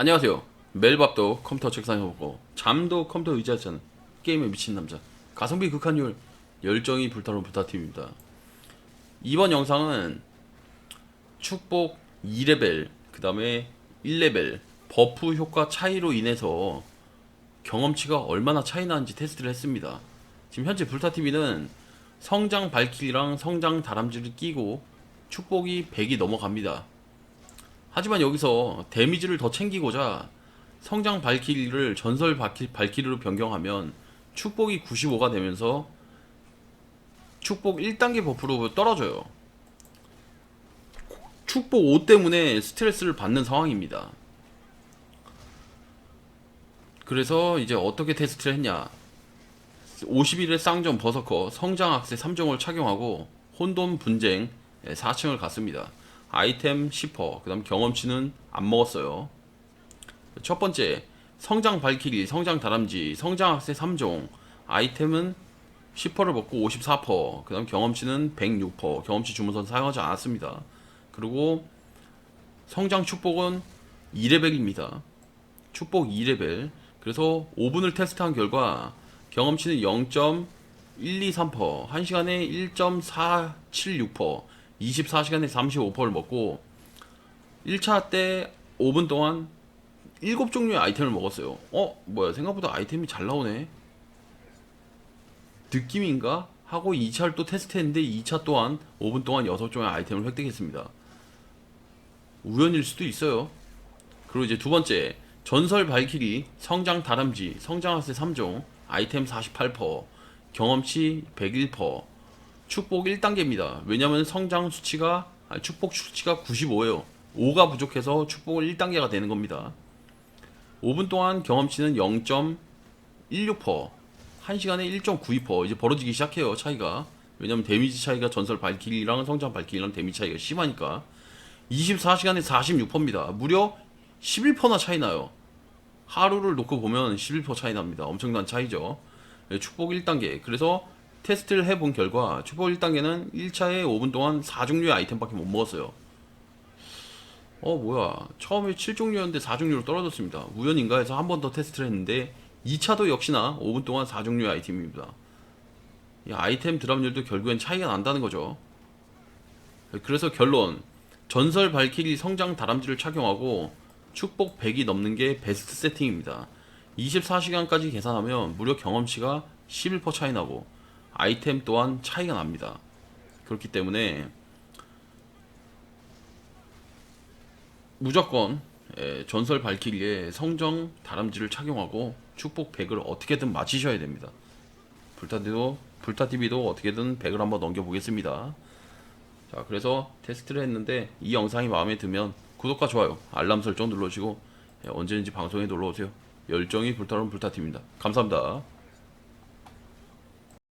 안녕하세요. 멜밥도 컴퓨터 책상에 보고 잠도 컴퓨터 자는 게임에 미친 남자 가성비 극한율 열정이 불타는 부타팀입니다. 이번 영상은 축복 2레벨 그 다음에 1레벨 버프 효과 차이로 인해서 경험치가 얼마나 차이 나는지 테스트를 했습니다. 지금 현재 불타TV는 성장 발키리랑 성장 다람쥐를 끼고 축복이 100이 넘어갑니다. 하지만 여기서 데미지를 더 챙기고자 성장 발키리를 전설 발키, 발키리로 변경하면 축복이 95가 되면서 축복 1단계 버프로 떨어져요. 축복 5 때문에 스트레스를 받는 상황입니다. 그래서 이제 어떻게 테스트를 했냐. 51의 쌍전 버서커 성장 악세 3종을 착용하고 혼돈 분쟁 4층을 갔습니다. 아이템 10%, 그 다음 경험치는 안 먹었어요. 첫 번째, 성장 발키리, 성장 다람쥐, 성장 악세 3종, 아이템은 10%를 먹고 54%, 그 다음 경험치는 106%, 경험치 주문선 사용하지 않았습니다. 그리고 성장 축복은 2레벨입니다. 축복 2레벨. 그래서 5분을 테스트한 결과 경험치는 0.123%, 1시간에 1.476%, 24시간에 35%를 먹고 1차 때 5분 동안 7종류의 아이템을 먹었어요. 어? 뭐야 생각보다 아이템이 잘 나오네. 느낌인가? 하고 2차를 또 테스트했는데 2차 또한 5분 동안 6종의 아이템을 획득했습니다. 우연일 수도 있어요. 그리고 이제 두 번째 전설 발키리 성장 다람쥐 성장하세 3종 아이템 48% 경험치 101% 축복 1단계입니다. 왜냐면 성장 수치가 아니, 축복 수치가 95예요. 5가 부족해서 축복을 1단계가 되는 겁니다. 5분 동안 경험치는 0.16%, 1시간에 1.92% 이제 벌어지기 시작해요. 차이가. 왜냐면 데미지 차이가 전설 발키리랑 성장 발키리랑 데미지 차이가 심하니까. 24시간에 46%입니다. 무려 11%나 차이 나요. 하루를 놓고 보면 11% 차이 납니다. 엄청난 차이죠. 네, 축복 1단계. 그래서 테스트를 해본 결과 축복 1단계는 1차에 5분 동안 4종류의 아이템밖에 못 먹었어요. 어 뭐야 처음에 7종류였는데 4종류로 떨어졌습니다. 우연인가 해서 한 번 더 테스트를 했는데 2차도 역시나 5분 동안 4종류의 아이템입니다. 이 아이템 드랍률도 결국엔 차이가 난다는 거죠. 그래서 결론 전설 발키리 성장 다람쥐를 착용하고 축복 100이 넘는 게 베스트 세팅입니다. 24시간까지 계산하면 무려 경험치가 11% 차이 나고 아이템 또한 차이가 납니다. 그렇기 때문에 무조건 예, 전설 발키리에 성정 다람쥐를 착용하고 축복 100을 어떻게든 맞히셔야 됩니다. 불타TV도 불타TV도 어떻게든 100을 한번 넘겨보겠습니다. 자, 그래서 테스트를 했는데 이 영상이 마음에 들면 구독과 좋아요, 알람 설정 눌러주시고 예, 언제든지 방송에 놀러 오세요. 열정이 불타는 불타TV입니다. 감사합니다.